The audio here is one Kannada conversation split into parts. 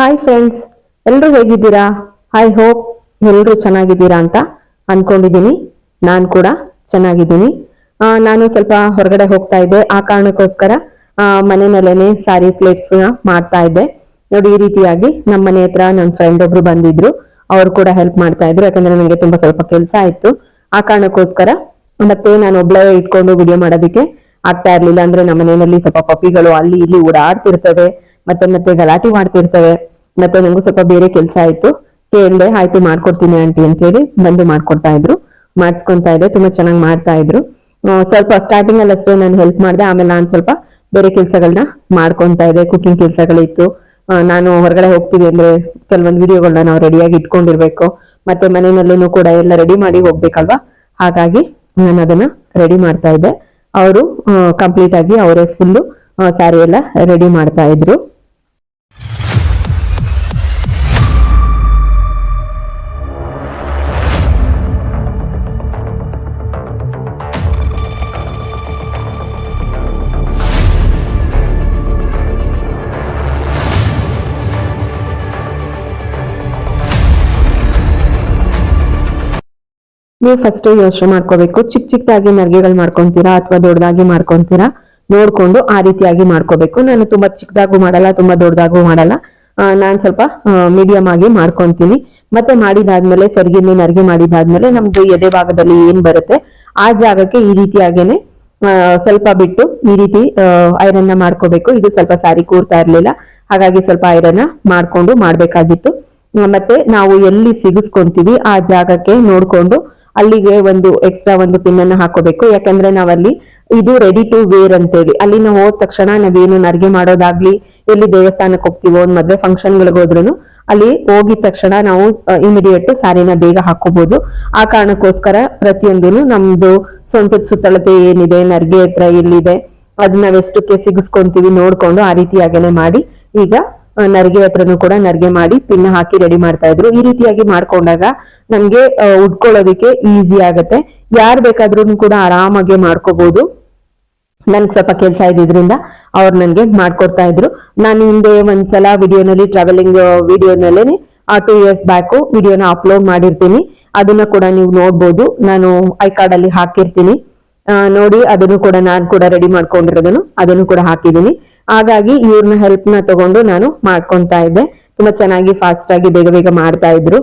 ಹಾಯ್ ಫ್ರೆಂಡ್ಸ್ ಎಲ್ಲರೂ ಹೇಗಿದ್ದೀರಾ? ಐ ಹೋಪ್ ಎಲ್ಲರೂ ಚೆನ್ನಾಗಿದ್ದೀರಾ ಅಂತ ಅನ್ಕೊಂಡಿದೀನಿ ನಾನು ಕೂಡ ಚೆನ್ನಾಗಿದ್ದೀನಿ. ನಾನು ಸ್ವಲ್ಪ ಹೊರಗಡೆ ಹೋಗ್ತಾ ಇದ್ದೆ. ಆ ಕಾರಣಕ್ಕೋಸ್ಕರ ಆ, ಮನೆಯಲ್ಲೇನೆ ಸಾರಿ ಪ್ಲೇಟ್ಸ್ ಮಾಡ್ತಾ ಇದ್ದೆ. ನೋಡಿ ಈ ರೀತಿಯಾಗಿ ನಮ್ಮ ಮನೆ ಹತ್ರ ನನ್ನ ಫ್ರೆಂಡ್ ಒಬ್ರು ಬಂದಿದ್ರು. ಅವ್ರು ಕೂಡ ಹೆಲ್ಪ್ ಮಾಡ್ತಾ ಇದ್ರು ಯಾಕಂದ್ರೆ ನನಗೆ ತುಂಬಾ ಸ್ವಲ್ಪ ಕೆಲಸ ಆಯ್ತು ಆ ಕಾರಣಕ್ಕೋಸ್ಕರ ಮತ್ತೆ ನಾನು ಒಬ್ಳೇ ಇಟ್ಕೊಂಡು ವಿಡಿಯೋ ಮಾಡೋದಕ್ಕೆ ಆಗ್ತಾ ಇರ್ಲಿಲ್ಲ. ಅಂದ್ರೆ ನಮ್ಮ ಮನೆಯಲ್ಲಿ ಸ್ವಲ್ಪ ಪಪ್ಪಿಗಳು ಅಲ್ಲಿ ಇಲ್ಲಿ ಓಡಾಡ್ತಿರ್ತವೆ ಮತ್ತೆ ಮತ್ತೆ ಗಲಾಟೆ ಮಾಡ್ತಿರ್ತವೆ. ಮತ್ತೆ ನಂಗೂ ಸ್ವಲ್ಪ ಬೇರೆ ಕೆಲಸ ಆಯ್ತು. ಕೇಳಿದೆ ಆಯ್ತು ಮಾಡ್ಕೊಡ್ತೀನಿ ಆಂಟಿ ಅಂತ ಹೇಳಿ ಬಂದು ಮಾಡ್ಕೊಡ್ತಾ ಇದ್ರು. ಮಾಡಿಸ್ಕೊಂತಾ ಇದ್ದೆ, ತುಂಬಾ ಚೆನ್ನಾಗಿ ಮಾಡ್ತಾ ಇದ್ರು. ಸ್ವಲ್ಪ ಸ್ಟಾರ್ಟಿಂಗ್ ಅಲ್ಲಿ ಅಷ್ಟೇ ನಾನು ಹೆಲ್ಪ್ ಮಾಡಿದೆ, ಆಮೇಲೆ ನಾನು ಸ್ವಲ್ಪ ಬೇರೆ ಕೆಲಸಗಳನ್ನ ಮಾಡ್ಕೊಂತಾ ಇದ್ದೆ ಕುಕಿಂಗ್ ಕೆಲಸಗಳಿತ್ತು. ನಾನು ಹೊರಗಡೆ ಹೋಗ್ತೀವಿ ಅಂದ್ರೆ ಕೆಲವೊಂದು ವಿಡಿಯೋಗಳನ್ನ ನಾವು ರೆಡಿಯಾಗಿ ಇಟ್ಕೊಂಡಿರ್ಬೇಕು. ಮತ್ತೆ ಮನೆಯಲ್ಲೂ ಕೂಡ ಎಲ್ಲ ರೆಡಿ ಮಾಡಿ ಹೋಗ್ಬೇಕಲ್ವಾ? ಹಾಗಾಗಿ ನಾನು ಅದನ್ನ ರೆಡಿ ಮಾಡ್ತಾ ಇದ್ದೆ. ಅವರು ಕಂಪ್ಲೀಟ್ ಆಗಿ ಅವರೇ ಫುಲ್ಲು ಸ್ಯಾರಿ ಎಲ್ಲ ರೆಡಿ ಮಾಡ್ತಾ ಇದ್ರು. ನೀವು ಫಸ್ಟ್ ಯೋಚನೆ ಮಾಡ್ಕೋಬೇಕು. ಚಿಕ್ಕ ಚಿಕ್ಕದಾಗಿ ನರ್ಗೆಗಳು ಮಾಡ್ಕೊಂತೀರಾ ಅಥವಾ ದೊಡ್ಡದಾಗಿ ಮಾಡ್ಕೊಂತೀರಾ? ನೋಡ್ಕೊಂಡು ಆ ರೀತಿಯಾಗಿ ಮಾಡ್ಕೋಬೇಕು. ನಾನು ತುಂಬಾ ಚಿಕ್ಕದಾಗೂ ಮಾಡಲ್ಲ, ತುಂಬಾ ದೊಡ್ಡದಾಗೂ ಮಾಡಲ್ಲ. ನಾನು ಸ್ವಲ್ಪ ಮೀಡಿಯಂ ಆಗಿ ಮಾಡ್ಕೊಂತೀನಿ. ಮತ್ತೆ ಮಾಡಿದಾದ್ಮೇಲೆ ಸರಿಗಿನ ನರ್ಗೆ ಮಾಡಿದಾದ್ಮೇಲೆ ನಮ್ದು ಎದೆ ಭಾಗದಲ್ಲಿ ಏನ್ ಬರುತ್ತೆ, ಆ ಜಾಗಕ್ಕೆ ಈ ರೀತಿಯಾಗೇನೆ ಸ್ವಲ್ಪ ಬಿಟ್ಟು ಈ ರೀತಿ ಐರನ್ನ ಮಾಡ್ಕೋಬೇಕು. ಇದು ಸ್ವಲ್ಪ ಸಾರಿ ಕೂರ್ತಾ ಇರ್ಲಿಲ್ಲ. ಹಾಗಾಗಿ ಸ್ವಲ್ಪ ಐರನ್ ಮಾಡ್ಕೊಂಡು ಮಾಡ್ಬೇಕಾಗಿತ್ತು. ಮತ್ತೆ ನಾವು ಎಲ್ಲಿ ಸಿಗಿಸ್ಕೊಂತೀವಿ ಆ ಜಾಗಕ್ಕೆ ನೋಡ್ಕೊಂಡು ಅಲ್ಲಿಗೆ ಒಂದು ಎಕ್ಸ್ಟ್ರಾ ಒಂದು ಪಿನ್ ಅನ್ನು ಹಾಕೋಬೇಕು. ಯಾಕಂದ್ರೆ ನಾವಲ್ಲಿ ಇದು ರೆಡಿ ಟು ವೇರ್ ಅಂತೇಳಿ. ಅಲ್ಲಿ ನಾವು ಹೋದ ತಕ್ಷಣ ನಾವೇನು ನರ್ಗೆ ಮಾಡೋದಾಗ್ಲಿ, ಎಲ್ಲಿ ದೇವಸ್ಥಾನಕ್ಕೆ ಹೋಗ್ತೀವೋ ಒಂದ್ ಮದ್ವೆ ಫಂಕ್ಷನ್ ಹೋದ್ರುನು ಅಲ್ಲಿ ಹೋಗಿದ ತಕ್ಷಣ ನಾವು ಇಮಿಡಿಯೇಟ್ ಸಾರಿನ ಬೇಗ ಹಾಕೋಬಹುದು ಆ ಕಾರಣಕ್ಕೋಸ್ಕರ ಪ್ರತಿಯೊಂದೂ ನಮ್ದು ಸೊಂಟದ ಸುತ್ತಳತೆ ಏನಿದೆ, ನರ್ಗೆ ಹತ್ರ ಎಲ್ಲಿದೆ ಅದನ್ನ ನಾವೆಷ್ಟಕ್ಕೆ ಸಿಗಿಸ್ಕೊಂತೀವಿ ನೋಡ್ಕೊಂಡು ಆ ರೀತಿಯಾಗೇನೆ ಮಾಡಿ ಈಗ ನರ್ಗೆ ಹತ್ರನು ಕೂಡ ನರ್ಗೆ ಮಾಡಿ ಪಿನ್ ಹಾಕಿ ರೆಡಿ ಮಾಡ್ತಾ ಇದ್ರು. ಈ ರೀತಿಯಾಗಿ ಮಾಡ್ಕೊಂಡಾಗ ನಮ್ಗೆ ಉಟ್ಕೊಳ್ಳೋದಕ್ಕೆ ಈಸಿ ಆಗತ್ತೆ. ಯಾರ್ ಬೇಕಾದ್ರೂ ಕೂಡ ಆರಾಮಾಗಿ ಮಾಡ್ಕೋಬಹುದು ನನ್ಗೆ ಸ್ವಲ್ಪ ಕೆಲಸ ಇದ್ರಿಂದ ಅವ್ರು ನನ್ಗೆ ಮಾಡ್ಕೊಡ್ತಾ ಇದ್ರು. ನಾನು ಹಿಂದೆ ಒಂದ್ಸಲ ವಿಡಿಯೋನಲ್ಲಿ ಟ್ರಾವೆಲಿಂಗ್ ವಿಡಿಯೋನಲ್ಲೇನೆ ಆ ಟೂ ಇಯರ್ಸ್ ಬ್ಯಾಕು ವಿಡಿಯೋನ ಅಪ್ಲೋಡ್ ಮಾಡಿರ್ತೀನಿ. ಅದನ್ನ ಕೂಡ ನೀವು ನೋಡ್ಬೋದು. ನಾನು ಐ ಕಾರ್ಡ್ ಅಲ್ಲಿ ಹಾಕಿರ್ತೀನಿ. ನೋಡಿ, ಅದನ್ನು ಕೂಡ ನಾನು ಕೂಡ ರೆಡಿ ಮಾಡ್ಕೊಂಡಿರೋದನ್ನು, ಅದನ್ನು ಕೂಡ ಹಾಕಿದ್ದೀನಿ. ಹಾಗಾಗಿ ಇವ್ರನ್ನ ಹೆಲ್ಪ್ನ ತಗೊಂಡು ನಾನು ಮಾಡ್ಕೊಂತಾ ಇದ್ದೆ. ತುಂಬಾ ಚೆನ್ನಾಗಿ ಫಾಸ್ಟ್ ಆಗಿ ಬೇಗ ಬೇಗ ಮಾಡ್ತಾ ಇದ್ರು.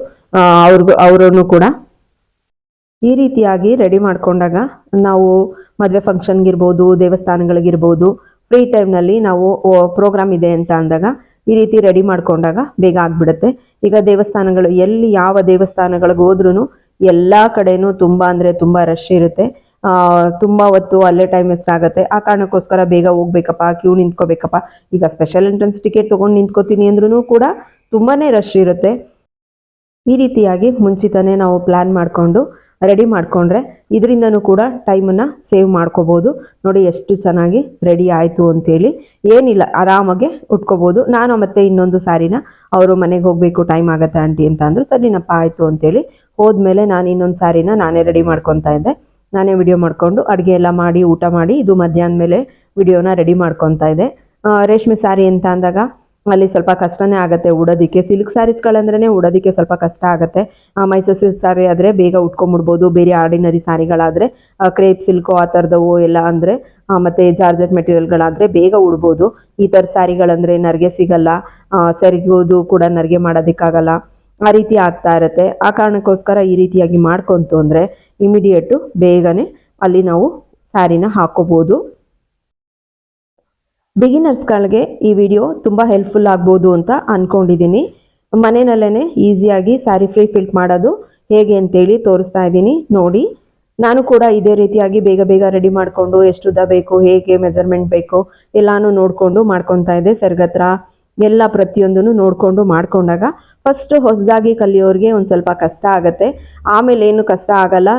ಅವ್ರಿಗೂ, ಅವ್ರನ್ನು ಕೂಡ ಈ ರೀತಿಯಾಗಿ ರೆಡಿ ಮಾಡ್ಕೊಂಡಾಗ ನಾವು ಮದುವೆ ಫಂಕ್ಷನ್ಗಿರ್ಬೋದು ದೇವಸ್ಥಾನಗಳಿಗಿರ್ಬೋದು ಫ್ರೀ ಟೈಮ್ನಲ್ಲಿ ನಾವು ಪ್ರೋಗ್ರಾಮ್ ಇದೆ ಅಂತ ಅಂದಾಗ ಈ ರೀತಿ ರೆಡಿ ಮಾಡ್ಕೊಂಡಾಗ ಬೇಗ ಆಗ್ಬಿಡುತ್ತೆ. ಈಗ ದೇವಸ್ಥಾನಗಳು, ಎಲ್ಲಿ ಯಾವ ದೇವಸ್ಥಾನಗಳಿಗೆ ಹೋದ್ರೂ ಎಲ್ಲ ಕಡೆನೂ ತುಂಬ ಅಂದರೆ ತುಂಬ ರಶ್ ಇರುತ್ತೆ. ತುಂಬ ಹೊತ್ತು ಅಲ್ಲೇ ಟೈಮ್ ವೇಸ್ಟ್ ಆಗುತ್ತೆ. ಆ ಕಾರಣಕ್ಕೋಸ್ಕರ ಬೇಗ ಹೋಗ್ಬೇಕಪ್ಪ ಕ್ಯೂ ನಿಂತ್ಕೋಬೇಕಪ್ಪ. ಈಗ ಸ್ಪೆಷಲ್ ಎಂಟ್ರೆನ್ಸ್ ಟಿಕೆಟ್ ತೊಗೊಂಡು ನಿಂತ್ಕೋತೀನಿ ಅಂದ್ರೂ ಕೂಡ ತುಂಬಾ ರಶ್ ಇರುತ್ತೆ. ಈ ರೀತಿಯಾಗಿ ಮುಂಚಿತನೇ ನಾವು ಪ್ಲ್ಯಾನ್ ಮಾಡಿಕೊಂಡು ರೆಡಿ ಮಾಡಿಕೊಂಡ್ರೆ ಇದರಿಂದನೂ ಕೂಡ ಟೈಮನ್ನು ಸೇವ್ ಮಾಡ್ಕೋಬೋದು. ನೋಡಿ ಎಷ್ಟು ಚೆನ್ನಾಗಿ ರೆಡಿ ಆಯಿತು ಅಂತೇಳಿ. ಏನಿಲ್ಲ, ಆರಾಮಾಗೆ ಉಟ್ಕೋಬೋದು. ನಾನು ಮತ್ತೆ ಇನ್ನೊಂದು ಸಾರಿನ ಅವರು ಮನೆಗೆ ಹೋಗಬೇಕು ಟೈಮ್ ಆಗುತ್ತೆ ಆಂಟಿ ಅಂತ ಅಂದರು ಸರಿನಪ್ಪ ಆಯಿತು ಅಂತೇಳಿ ಹೋದ್ಮೇಲೆ ನಾನು ಇನ್ನೊಂದು ಸಾರಿನ ನಾನೇ ರೆಡಿ ಮಾಡ್ಕೊತಾ ಇದ್ದೆ. ನಾನೇ ವಿಡಿಯೋ ಮಾಡಿಕೊಂಡು ಅಡುಗೆ ಎಲ್ಲ ಮಾಡಿ, ಊಟ ಮಾಡಿ, ಇದು ಮಧ್ಯಾಹ್ನ ಮೇಲೆ ವಿಡಿಯೋನ ರೆಡಿ ಮಾಡ್ಕೊತಾ ಇದೆ ರೇಷ್ಮೆ ಸಾರಿ ಅಂತ ಅಂದಾಗ ಅಲ್ಲಿ ಸ್ವಲ್ಪ ಕಷ್ಟನೇ ಆಗುತ್ತೆ ಉಡೋದಕ್ಕೆ. ಸಿಲ್ಕ್ ಸ್ಯಾರೀಸ್ಗಳಂದ್ರೆ ಉಡೋದಕ್ಕೆ ಸ್ವಲ್ಪ ಕಷ್ಟ ಆಗುತ್ತೆ. ಮೈಸೂರು ಸಿಲ್ಕ್ ಸಾರಿ ಆದರೆ ಬೇಗ ಉಟ್ಕೊಂಡ್ಬಿಡ್ಬೋದು ಬೇರೆ ಆರ್ಡಿನರಿ ಸ್ಯಾರಿಗಳಾದರೆ ಕ್ರೇಪ್ ಸಿಲ್ಕು ಆ ಥರದವು ಎಲ್ಲ ಅಂದರೆ ಮತ್ತು ಜಾರ್ಜೆಟ್ ಮೆಟೀರಿಯಲ್ಗಳಾದರೆ ಬೇಗ ಉಡ್ಬೋದು. ಈ ಥರ ಸ್ಯಾರಿಗಳಂದರೆ ನರ್ಗೆ ಸಿಗಲ್ಲ. ಸರಿಗೋದು ಕೂಡ ನರ್ಗೆ ಮಾಡೋದಕ್ಕಾಗಲ್ಲ. ಆ ರೀತಿ ಆಗ್ತಾ ಇರುತ್ತೆ. ಆ ಕಾರಣಕ್ಕೋಸ್ಕರ ಈ ರೀತಿಯಾಗಿ ಮಾಡ್ಕೊಂತು ಅಂದರೆ ಇಮಿಡಿಯೇಟು ಬೇಗನೆ ಅಲ್ಲಿ ನಾವು ಸ್ಯಾರಿನ ಹಾಕೋಬೋದು. ಬಿಗಿನರ್ಸ್ಗಳಿಗೆ ಈ ವಿಡಿಯೋ ತುಂಬ ಹೆಲ್ಪ್ಫುಲ್ ಆಗ್ಬೋದು ಅಂತ ಅಂದ್ಕೊಂಡಿದ್ದೀನಿ ಮನೆಯಲ್ಲೇ ಈಸಿಯಾಗಿ ಸ್ಯಾರಿ ಫ್ರೀ ಫಿಲ್ಟ್ ಮಾಡೋದು ಹೇಗೆ ಅಂತೇಳಿ ತೋರಿಸ್ತಾ ಇದ್ದೀನಿ. ನೋಡಿ, ನಾನು ಕೂಡ ಇದೇ ರೀತಿಯಾಗಿ ಬೇಗ ಬೇಗ ರೆಡಿ ಮಾಡಿಕೊಂಡು ಎಷ್ಟು ಉದ್ದ ಬೇಕು, ಹೇಗೆ ಮೆಜರ್ಮೆಂಟ್ ಬೇಕು ಎಲ್ಲಾನು ನೋಡಿಕೊಂಡು ಮಾಡ್ಕೊತಾ ಇದ್ದೆ. ಸರ್ಗತ್ರ ಎಲ್ಲ ಪ್ರತಿಯೊಂದನ್ನು ನೋಡಿಕೊಂಡು ಮಾಡ್ಕೊಂಡಾಗ ಫಸ್ಟ್ ಹೊಸದಾಗಿ ಕಲಿಯೋರಿಗೆ ಒಂದು ಸ್ವಲ್ಪ ಕಷ್ಟ ಆಗುತ್ತೆ. ಆಮೇಲೆ ಏನು ಕಷ್ಟ ಆಗಲ್ಲ.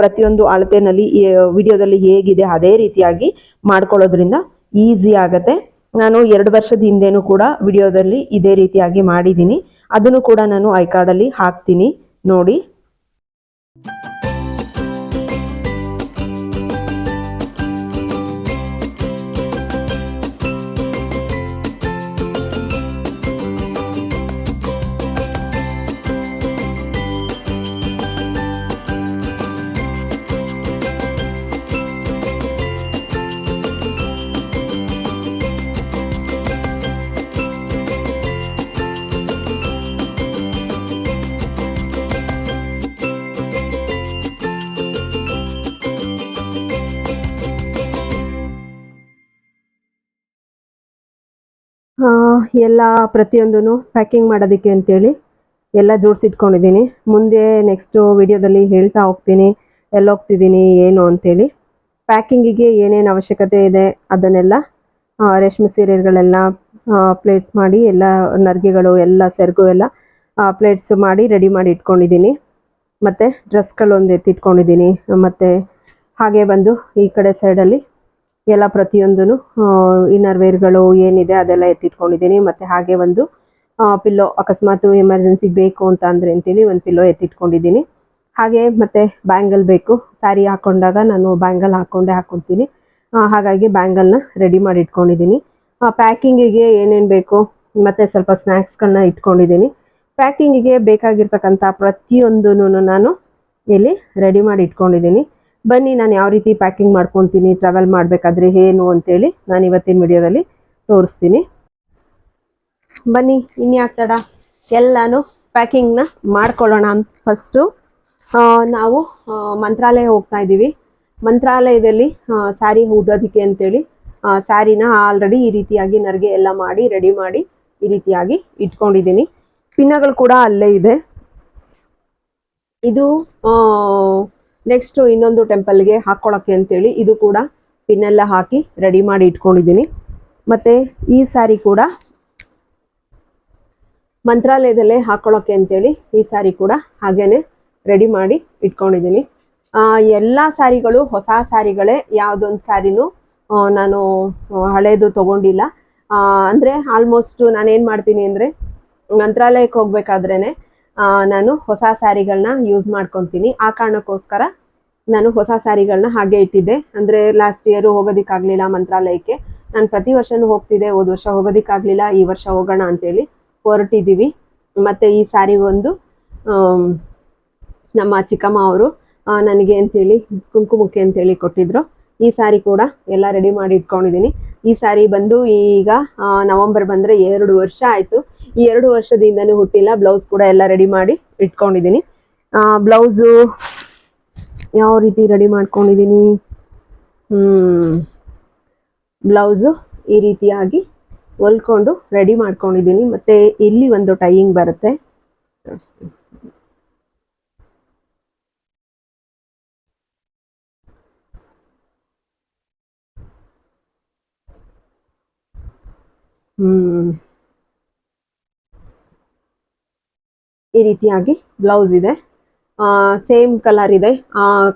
ಪ್ರತಿಯೊಂದು ಅಳತೆನಲ್ಲಿ ವಿಡಿಯೋದಲ್ಲಿ ಹೇಗಿದೆ ಅದೇ ರೀತಿಯಾಗಿ ಮಾಡ್ಕೊಳ್ಳೋದ್ರಿಂದ ಈಸಿ ಆಗುತ್ತೆ. ನಾನು ಎರಡು ವರ್ಷದ ಹಿಂದೆನೂ ಕೂಡ ವಿಡಿಯೋದಲ್ಲಿ ಇದೇ ರೀತಿಯಾಗಿ ಮಾಡಿದ್ದೀನಿ. ಅದನ್ನು ಕೂಡ ನಾನು ಐ ಕಾರ್ಡಲ್ಲಿ ಹಾಕ್ತೀನಿ ನೋಡಿ. ಎಲ್ಲ ಪ್ರತಿಯೊಂದೂ ಪ್ಯಾಕಿಂಗ್ ಮಾಡೋದಕ್ಕೆ ಅಂತೇಳಿ ಎಲ್ಲ ಜೋಡಿಸಿಟ್ಕೊಂಡಿದ್ದೀನಿ. ಮುಂದೆ ನೆಕ್ಸ್ಟು ವಿಡಿಯೋದಲ್ಲಿ ಹೇಳ್ತಾ ಹೋಗ್ತೀನಿ, ಎಲ್ಲೋಗ್ತಿದ್ದೀನಿ, ಏನು ಅಂತೇಳಿ. ಪ್ಯಾಕಿಂಗಿಗೆ ಏನೇನು ಅವಶ್ಯಕತೆ ಇದೆ ಅದನ್ನೆಲ್ಲ ರೇಷ್ಮೆ ಸೀರೆಗಳೆಲ್ಲ ಪ್ಲೇಟ್ಸ್ ಮಾಡಿ ಎಲ್ಲ ನರ್ಗೆಗಳು ಎಲ್ಲ ಸೆರಗು ಎಲ್ಲ ಪ್ಲೇಟ್ಸ್ ಮಾಡಿ ರೆಡಿ ಮಾಡಿ ಇಟ್ಕೊಂಡಿದ್ದೀನಿ. ಮತ್ತು ಡ್ರೆಸ್ಗಳೊಂದು ಎತ್ತಿಟ್ಕೊಂಡಿದ್ದೀನಿ ಮತ್ತು ಹಾಗೆ ಬಂದು ಈ ಕಡೆ ಸೈಡಲ್ಲಿ ಎಲ್ಲ ಪ್ರತಿಯೊಂದೂ ಇನ್ನರ್ ವೇರ್ಗಳು ಏನಿದೆ ಅದೆಲ್ಲ ಎತ್ತಿಟ್ಕೊಂಡಿದ್ದೀನಿ. ಮತ್ತು ಹಾಗೆ ಒಂದು ಪಿಲ್ಲೋ ಅಕಸ್ಮಾತ್ ಎಮರ್ಜೆನ್ಸಿ ಬೇಕು ಅಂತ ಅಂದರೆ ಅಂತೇಳಿ ಒಂದು ಪಿಲ್ಲೋ ಎತ್ತಿಟ್ಕೊಂಡಿದ್ದೀನಿ. ಹಾಗೆ ಮತ್ತು ಬ್ಯಾಂಗಲ್ ಬೇಕು. ಸ್ಯಾರಿ ಹಾಕೊಂಡಾಗ ನಾನು ಬ್ಯಾಂಗಲ್ ಹಾಕ್ಕೊಂಡೇ ಹಾಕ್ಕೊತೀನಿ ಹಾಗಾಗಿ ಬ್ಯಾಂಗಲ್ನ ರೆಡಿ ಮಾಡಿ ಇಟ್ಕೊಂಡಿದ್ದೀನಿ ಪ್ಯಾಕಿಂಗಿಗೆ ಏನೇನು ಬೇಕು, ಮತ್ತು ಸ್ವಲ್ಪ ಸ್ನ್ಯಾಕ್ಸ್ಗಳನ್ನ ಇಟ್ಕೊಂಡಿದ್ದೀನಿ. ಪ್ಯಾಕಿಂಗಿಗೆ ಬೇಕಾಗಿರ್ತಕ್ಕಂಥ ಪ್ರತಿಯೊಂದೂ ನಾನು ಇಲ್ಲಿ ರೆಡಿ ಮಾಡಿ ಇಟ್ಕೊಂಡಿದ್ದೀನಿ ಬನ್ನಿ, ನಾನು ಯಾವ ರೀತಿ ಪ್ಯಾಕಿಂಗ್ ಮಾಡ್ಕೊತೀನಿ ಟ್ರಾವೆಲ್ ಮಾಡಬೇಕಾದ್ರೆ ಏನು ಅಂತೇಳಿ ನಾನು ಇವತ್ತಿನ ವಿಡಿಯೋದಲ್ಲಿ ತೋರಿಸ್ತೀನಿ. ಬನ್ನಿ, ಇನ್ಯಾಕ್ ತಡ? ಎಲ್ಲಾನು ಪ್ಯಾಕಿಂಗ್ನ ಮಾಡ್ಕೊಳ್ಳೋಣ ಅಂತ ಫಸ್ಟು ನಾವು ಮಂತ್ರಾಲಯ ಹೋಗ್ತಾ ಇದ್ದೀವಿ. ಮಂತ್ರಾಲಯದಲ್ಲಿ ಸ್ಯಾರಿ ಉಡೋದಕ್ಕೆ ಅಂತೇಳಿ ಸ್ಯಾರಿನ ಆಲ್ರೆಡಿ ಈ ರೀತಿಯಾಗಿ ನರಿಗೆ ಎಲ್ಲ ಮಾಡಿ ರೆಡಿ ಮಾಡಿ ಈ ರೀತಿಯಾಗಿ ಇಟ್ಕೊಂಡಿದ್ದೀನಿ. ಪಿನ್ನಗಳು ಕೂಡ ಅಲ್ಲೇ ಇದೆ. ಇದು ನೆಕ್ಸ್ಟ್ ಇನ್ನೊಂದು ಟೆಂಪಲ್ಗೆ ಹಾಕ್ಕೊಳ್ಳೋಕ್ಕೆ ಅಂತೇಳಿ ಇದು ಕೂಡ ಪಿನ್ನೆಲ್ಲ ಹಾಕಿ ರೆಡಿ ಮಾಡಿ ಇಟ್ಕೊಂಡಿದ್ದೀನಿ. ಮತ್ತು ಈ ಸ್ಯಾರಿ ಕೂಡ ಮಂತ್ರಾಲಯದಲ್ಲೇ ಹಾಕ್ಕೊಳ್ಳೋಕ್ಕೆ ಅಂತೇಳಿ ಈ ಸ್ಯಾರಿ ಕೂಡ ಹಾಗೇನೆ ರೆಡಿ ಮಾಡಿ ಇಟ್ಕೊಂಡಿದ್ದೀನಿ. ಎಲ್ಲ ಸ್ಯಾರಿಗಳು ಹೊಸ ಸ್ಯಾರಿಗಳೇ ಯಾವುದೊಂದು ಸ್ಯಾರಿನೂ ನಾನು ಹಳೇದು ತಗೊಂಡಿಲ್ಲ. ಅಂದ್ರೆ ಆಲ್ಮೋಸ್ಟ್ ನಾನು ಏನು ಮಾಡ್ತೀನಿ ಅಂದರೆ ಮಂತ್ರಾಲಯಕ್ಕೆ ಹೋಗ್ಬೇಕಾದ್ರೇನೆ ಆ, ನಾನು ಹೊಸ ಸ್ಯಾರಿಗಳನ್ನ ಯೂಸ್ ಮಾಡ್ಕೊತೀನಿ. ಆ ಕಾರಣಕ್ಕೋಸ್ಕರ ನಾನು ಹೊಸ ಸ್ಯಾರಿಗಳನ್ನ ಹಾಗೆ ಇಟ್ಟಿದ್ದೆ. ಅಂದರೆ ಲಾಸ್ಟ್ ಇಯರು ಹೋಗೋದಕ್ಕಾಗಲಿಲ್ಲ ಮಂತ್ರಾಲಯಕ್ಕೆ. ನಾನು ಪ್ರತಿ ವರ್ಷನೂ ಹೋಗ್ತಿದ್ದೆ. ಹೋದ ವರ್ಷ ಹೋಗೋದಕ್ಕಾಗಲಿಲ್ಲ. ಈ ವರ್ಷ ಹೋಗೋಣ ಅಂತೇಳಿ ಹೊರಟಿದ್ದೀವಿ ಮತ್ತು ಈ ಸ್ಯಾರಿ ಒಂದು ನಮ್ಮ ಚಿಕ್ಕಮ್ಮ ಅವರು ನನಗೆ ಅಂತೇಳಿ ಕುಂಕುಮಕ್ಕೆ ಅಂತೇಳಿ ಕೊಟ್ಟಿದ್ರು. ಈ ಸ್ಯಾರಿ ಕೂಡ ಎಲ್ಲ ರೆಡಿ ಮಾಡಿ ಇಟ್ಕೊಂಡಿದ್ದೀನಿ. ಈ ಸ್ಯಾರಿ ಬಂದು ಈಗ ನವಂಬರ್ ಬಂದರೆ ಎರಡು ವರ್ಷ ಆಯಿತು. ಈ ಎರಡು ವರ್ಷದಿಂದನೂ ಹುಟ್ಟಿಲ್ಲ. ಬ್ಲೌಸ್ ಕೂಡ ಎಲ್ಲ ರೆಡಿ ಮಾಡಿ ಇಟ್ಕೊಂಡಿದ್ದೀನಿ. ಬ್ಲೌಸು ಯಾವ ರೀತಿ ರೆಡಿ ಮಾಡ್ಕೊಂಡಿದ್ದೀನಿ? ಬ್ಲೌಸು ಈ ರೀತಿಯಾಗಿ ಹೊಲ್ಕೊಂಡು ರೆಡಿ ಮಾಡ್ಕೊಂಡಿದ್ದೀನಿ. ಮತ್ತು ಇಲ್ಲಿ ಒಂದು ಟೈಯಿಂಗ್ ಬರುತ್ತೆ. ತೋರಿಸ್ತೀನಿ. ಹ್ಮ್ ಈ ರೀತಿಯಾಗಿ ಬ್ಲೌಸ್ ಇದೆ. ಸೇಮ್ ಕಲರ್ ಇದೆ.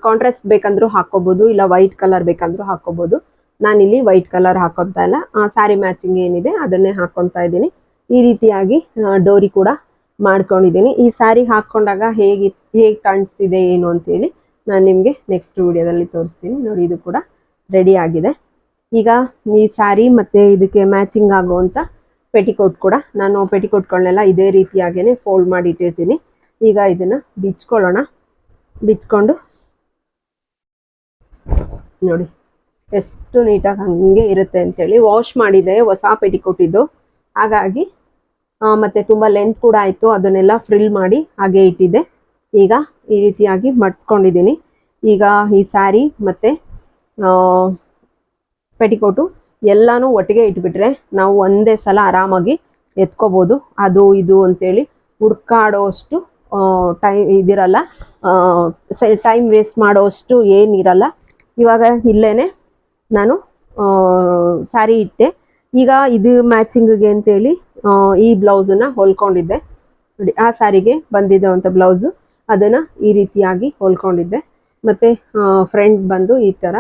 ಕಾಂಟ್ರಾಸ್ಟ್ ಬೇಕಂದ್ರೂ ಹಾಕೋಬಹುದು ಇಲ್ಲ ವೈಟ್ ಕಲರ್ ಬೇಕಂದ್ರೂ ಹಾಕೋಬಹುದು ನಾನಿಲ್ಲಿ ವೈಟ್ ಕಲರ್ ಹಾಕೊತಾ ಇಲ್ಲ. ಸ್ಯಾರಿ ಮ್ಯಾಚಿಂಗ್ ಏನಿದೆ ಅದನ್ನೇ ಹಾಕೊತಾ ಇದ್ದೀನಿ. ಈ ರೀತಿಯಾಗಿ ಡೋರಿ ಕೂಡ ಮಾಡ್ಕೊಂಡಿದ್ದೀನಿ. ಈ ಸ್ಯಾರಿ ಹಾಕ್ಕೊಂಡಾಗ ಹೇಗೆ ಹೇಗೆ ಕಾಣಿಸ್ತಿದೆ ಏನು ಅಂತೇಳಿ ನಾನು ನಿಮಗೆ ನೆಕ್ಸ್ಟ್ ವಿಡಿಯೋದಲ್ಲಿ ತೋರಿಸ್ತೀನಿ. ನೋಡಿ, ಇದು ಕೂಡ ರೆಡಿ ಆಗಿದೆ. ಈಗ ಈ ಸ್ಯಾರಿ ಮತ್ತು ಇದಕ್ಕೆ ಮ್ಯಾಚಿಂಗ್ ಆಗುವಂಥ ಪೆಟಿಕೋಟ್ ಕೂಡ. ನಾನು ಪೆಟಿಕೋಟ್ಗಳನ್ನೆಲ್ಲ ಇದೇ ರೀತಿಯಾಗೇ ಫೋಲ್ಡ್ ಮಾಡಿ ಇಟ್ಟಿರ್ತೀನಿ. ಈಗ ಇದನ್ನು ಬಿಚ್ಕೊಳ್ಳೋಣ. ಬಿಚ್ಕೊಂಡು ನೋಡಿ, ಎಷ್ಟು ನೀಟಾಗಿ ಹಂಗೆ ಇರುತ್ತೆ ಅಂತೇಳಿ ವಾಶ್ ಮಾಡಿದೆ, ಹೊಸ ಪೆಟಿಕೋಟ್ ಇದು. ಹಾಗಾಗಿ ಮತ್ತೆ ತುಂಬ ಲೆಂತ್ ಕೂಡ ಆಯಿತು. ಅದನ್ನೆಲ್ಲ ಫ್ರಿಲ್ ಮಾಡಿ ಹಾಗೆ ಇಟ್ಟಿದ್ದೆ. ಈಗ ಈ ರೀತಿಯಾಗಿ ಮಡ್ಸ್ಕೊಂಡಿದ್ದೀನಿ. ಈಗ ಈ ಸ್ಯಾರಿ ಮತ್ತು ಪೆಟಿಕೋಟು ಎಲ್ಲಾನು ಒಟ್ಟಿಗೆ ಇಟ್ಬಿಟ್ರೆ ನಾವು ಒಂದೇ ಸಲ ಆರಾಮಾಗಿ ಎತ್ಕೋಬೋದು. ಅದು ಇದು ಅಂತೇಳಿ ಹುಡ್ಕಾಡೋಷ್ಟು ಟೈಮ್ ಇದಿರಲ್ಲ ಟೈಮ್ ವೇಸ್ಟ್ ಮಾಡೋಷ್ಟು ಏನಿರಲ್ಲ. ಇವಾಗ ಇಲ್ಲೇ ನಾನು ಸ್ಯಾರಿ ಇಟ್ಟೆ. ಈಗ ಇದು ಮ್ಯಾಚಿಂಗಿಗೆ ಅಂತೇಳಿ ಈ ಬ್ಲೌಸನ್ನು ಹೊಲ್ಕೊಂಡಿದ್ದೆ. ನೋಡಿ, ಆ ಸ್ಯಾರಿಗೆ ಬಂದಿದ್ದಂಥ ಬ್ಲೌಸು. ಅದನ್ನು ಈ ರೀತಿಯಾಗಿ ಹೊಲ್ಕೊಂಡಿದ್ದೆ. ಮತ್ತು ಫ್ರೆಂಡ್ ಬಂದು ಈ ಥರ